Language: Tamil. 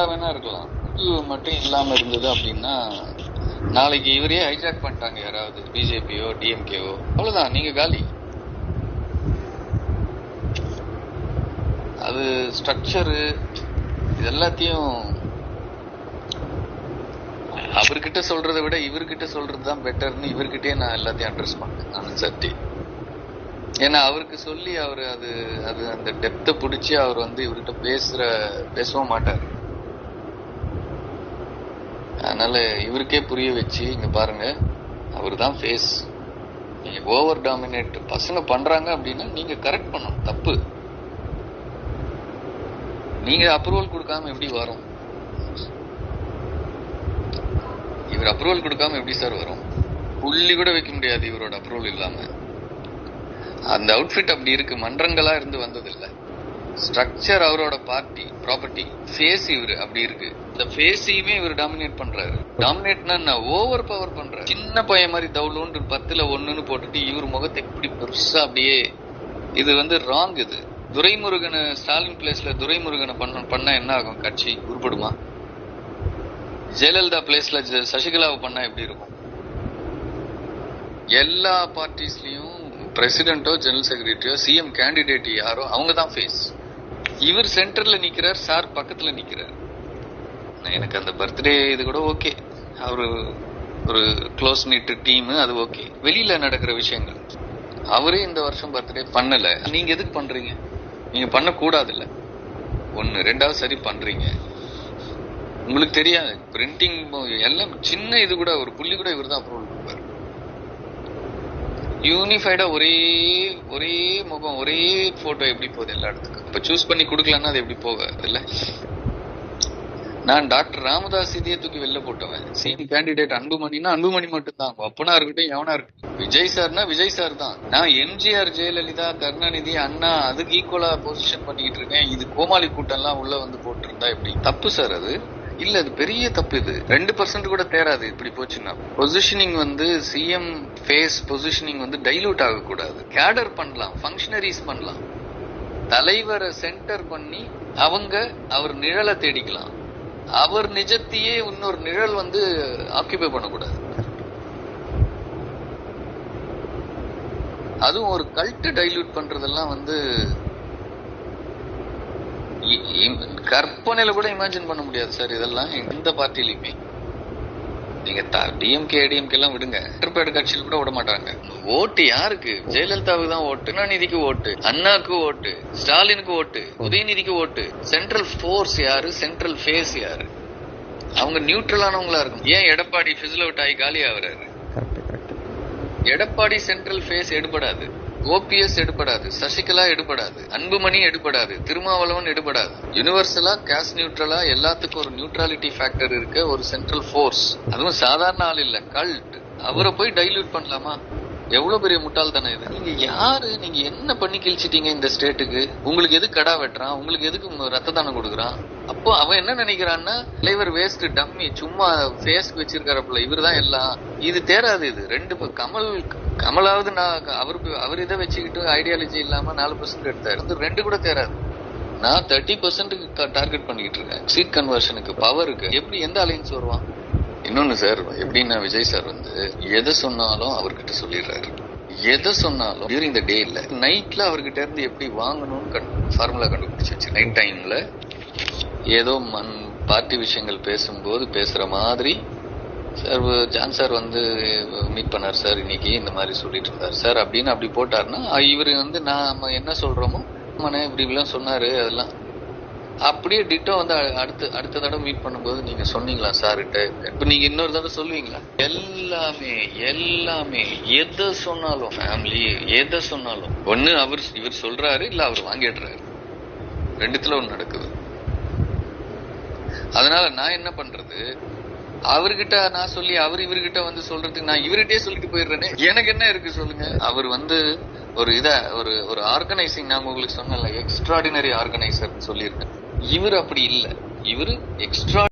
வேணா இருக்கலாம். இது மட்டும் இல்லாம இருந்தது அப்படின்னா நாளைக்கு இவரே ஹைஜாக் பண்ணிட்டாங்க யாராவது பிஜேபியோ டிஎம்கேவோ அவ்வளவுதான் நீங்க காலி. அது ஸ்ட்ரக்சரு இது எல்லாத்தையும் அவர்கிட்ட சொல்றதை விட இவர்கிட்ட சொல்றது தான் பெட்டர்னு இவர்கிட்டயே நான் எல்லாத்தையும் அட்ரஸ் பண்ணேன் நானும் சட்டி ஏன்னா அவருக்கு சொல்லி அவர் அது அது அந்த டெப்த்தை பிடிச்சி அவர் வந்து இவர்கிட்ட பேசுற பேசவும் மாட்டார். அதனால இவருக்கே புரிய வச்சு இங்கே பாருங்க அவர் தான் ஃபேஸ் நீங்கள் ஓவர் டாமினேட் பசங்க பண்ணுறாங்க அப்படின்னா நீங்கள் கரெக்ட் பண்ணணும் தப்பு. நீங்கள் அப்ரூவல் கொடுக்காம எப்படி வரும்? இவர் அப்ரூவல் கொடுக்காம எப்படி சார் வரும்? புள்ளி கூட வைக்க முடியாது இவரோட அப்ரூவல் இல்லாமல் அந்த அவுட்ஃபிட் அப்படி இருக்கு மன்றங்களா இருந்து வந்ததில்லை. ஸ்ட்ரக்சர் அவரோட பார்ட்டி ப்ராப்பர்ட்டி ஃபேஸ் இவரு அப்படி இருக்கு. இந்த ஃபேஸையுமே இவர் டாமினேட் பண்றாரு. டாமினேட்னா ஓவர் பவர் பண்றாரு. சின்ன பையன் மாதிரி தவுளுன்னு பத்துல ஒண்ணுன்னு போட்டுட்டு இவர் முகத்தை இப்படி பெருசா அப்படியே இது வந்து ராங் இது. துரைமுருகனை ஸ்டாலின் பிளேஸ்ல துரைமுருகனை பண்ண பண்ணா என்ன ஆகும்? கட்சி உருப்படுமா? ஜெயலலிதா பிளேஸ்ல சசிகலாவை பண்ணா எப்படி இருக்கும்? எல்லா பார்ட்டிஸ்லயும் பிரசிடென்ட்டோ ஜெனரல் செக்ரட்டரியோ சிஎம் கேண்டிடேட் யாரோ அவங்க தான் ஃபேஸ் இவர் சென்டர்ல நிக்கிறார் சார் பக்கத்துல நிக்கிறார். எனக்கு அந்த பர்த்டே இது கூட ஓகே அவர் ஒரு க்ளோஸ் நீட்டு டீம் அது ஓகே வெளியில நடக்கிற விஷயங்கள். அவரே இந்த வருஷம் பர்த்டே பண்ணல. நீங்க எதுக்கு பண்றீங்க? நீங்க பண்ண கூடாது இல்ல ஒன்னு ரெண்டாவது சரி பண்றீங்க. உங்களுக்கு தெரியாது. பிரிண்டிங் எல்லாம் சின்ன இது கூட ஒரு புள்ளி கூட இவர் தான் அப்ரூவல் கொடுப்பாரு யூனிஃபைடா ஒரே ஒரே முகம் ஒரே போட்டோ எப்படி போகுது எல்லா இடத்துக்கும்? இப்ப சூஸ் பண்ணி கொடுக்கலன்னா அது எப்படி போகாது இல்ல நான் டாக்டர் ராமதாஸ் இதையே தூக்கி வெளில போட்டவன். சிடி கேண்டிடேட் அன்புமணினா அன்புமணி மட்டும்தான். அப்பனா இருக்கட்டும் எவனா இருக்கட்டும் விஜய் சார்னா விஜய் சார் தான். நான் எம்ஜிஆர் ஜெயலலிதா கருணாநிதி அண்ணா அதுக்கு ஈக்குவலா பொசிஷன் பண்ணிட்டு இருக்கேன். இது கோமாளி கூட்டம் எல்லாம் உள்ள வந்து போட்டிருந்தா எப்படி? தப்பு சார் அது. இல்ல அது பெரிய தப்பு இது. ரெண்டு பர்சன்ட் கூட தேராது இப்படி போச்சுன்னா. பொசிஷனிங் வந்து சிஎம் ஃபேஸ் பொசிஷனிங் வந்து டைலூட் ஆகக்கூடாது. கேடர் பண்ணலாம். ஃபங்க்ஷனரிஸ் பண்ணலாம். தலைவரை சென்டர் பண்ணி அவங்க அவர் நிழலை தேடிக்கலாம். அவர் நிஜத்தையே இன்னொரு நிழல் வந்து ஆக்கியபை பண்ணக்கூடாது. அதுவும் ஒரு கல்ட்டு டைல்யூட் பண்றதெல்லாம் வந்து கற்பனையில கூட இமேஜின் பண்ண முடியாது சார் இதெல்லாம் எந்த பார்ட்டிலையுமே. நீங்க டிஎம்கே ஏடிஎம்கே எல்லாம் விடுங்க. பிற்பேடு கட்சியில் கூட விட மாட்டாங்க. ஓட்டு யாருக்கு? ஜெயலலிதாவுக்கு தான் ஓட்டு கருணாநிதிக்கு ஓட்டு அண்ணாக்கு ஓட்டு ஸ்டாலினுக்கு ஓட்டு உதயநிதிக்கு ஓட்டு. சென்ட்ரல் ஃபோர்ஸ் யாரு? சென்ட்ரல் ஃபேஸ் யாரு? அவங்க நியூட்ரலானவங்களா இருக்கும். ஏன் எடப்பாடி பிசில் அவுட் ஆகி காலி ஆகுறாரு? எடப்பாடி சென்ட்ரல் ஃபேஸ் எடுபடாது. ஓபிஎஸ் எடுபடாது சசிகலா எடுபடாது அன்புமணி எடுபடாது திருமாவளவன் எடுபடாது. யூனிவர்சலா கேஸ் நியூட்ரலா எல்லாத்துக்கும் ஒரு நியூட்ராலிட்டி ஃபேக்டர் இருக்க ஒரு சென்ட்ரல் ஃபோர்ஸ் அதுவும் சாதாரண ஆள் இல்ல கல்ட் அவரை போய் டைல்யூட் பண்ணலாமா? எவ்வளவு பெரிய முட்டாள்தானே இது? நீங்க யாரு? நீங்க என்ன பண்ணி கிழிச்சிட்டீங்க இந்த ஸ்டேட்டுக்கு உங்களுக்கு எது கடா வெட்டுறான்? உங்களுக்கு எதுக்கு ரத்த தானம் கொடுக்குறான்? அப்போ அவன் என்ன நினைக்கிறான்னா தலைவர் வேஸ்ட் டம்மி சும்மா ஃபேஸ்க்கு வச்சிருக்காரப்புல இவர்தான் எல்லாம். இது தேராது இது. ரெண்டு ப- கமல் கமலாவது நான் அவருக்கு அவர் இதை வச்சுக்கிட்டு ஐடியாலஜி இல்லாம நாலு பர்சன்ட் எடுத்தாரு. வந்து ரெண்டு கூட தேராது. நான் தேர்ட்டி பர்சன்ட்டுக்கு டார்கெட் பண்ணிக்கிட்டு இருக்கேன். சீட் கன்வர்ஷனுக்கு பவருக்கு எப்படி எந்த அலைன்ஸ் வருவான்? இன்னொன்னு சார் எப்படின்னா விஜய் சார் வந்து எதை சொன்னாலும் அவர்கிட்ட சொல்லிடுறாரு. எதை சொன்னாலும் டியூரிங் த டே இல்ல நைட்ல அவர்கிட்ட இருந்து எப்படி வாங்கணும்னு ஃபார்முலா கண்டுபிடிச்சு வச்சு நைட் டைம்ல ஏதோ மண் பார்ட்டி விஷயங்கள் பேசும்போது பேசுற மாதிரி சார் ஜான் சார் வந்து மீட் பண்ணார் சார் இன்னைக்கு இந்த மாதிரி சொல்லிட்டு இருந்தார். சார் அப்படின்னு அப்படி போட்டாருன்னா இவர் வந்து நாம என்ன சொல்றோமோ மன இப்படி இப்படிலாம் சொன்னாரு அதெல்லாம். அப்படியே டிட்டோ வந்து அடுத்து அடுத்த தடவை மீட் பண்ணும்போது நீங்க சொன்னீங்களா சார்கிட்ட? இப்ப நீங்க இன்னொரு தடவை சொல்லுவீங்களா? எல்லாமே எல்லாமே எதை சொன்னாலும் ஃபேமிலி எதை சொன்னாலும். ஒண்ணு அவர் இவர் சொல்றாரு இல்ல அவர் வாங்கிடுறாரு. ரெண்டுத்துல ஒண்ணு நடக்குது. அதனால நான் என்ன பண்றது? அவர்கிட்ட நான் சொல்லி அவர் இவர்கிட்ட வந்து சொல்றதுக்கு நான் இவர்கிட்டயே சொல்லிட்டு போயிடுறேனே. எனக்கு என்ன இருக்கு சொல்லுங்க? அவர் வந்து ஒரு இத ஒரு ஒரு ஆர்கனைசிங் நான் உங்களுக்கு சொன்னல எக்ஸ்ட்ராடினரி ஆர்கனைசர் சொல்லியிருக்கேன். இவர் அப்படி இல்ல. இவர் எக்ஸ்ட்ரா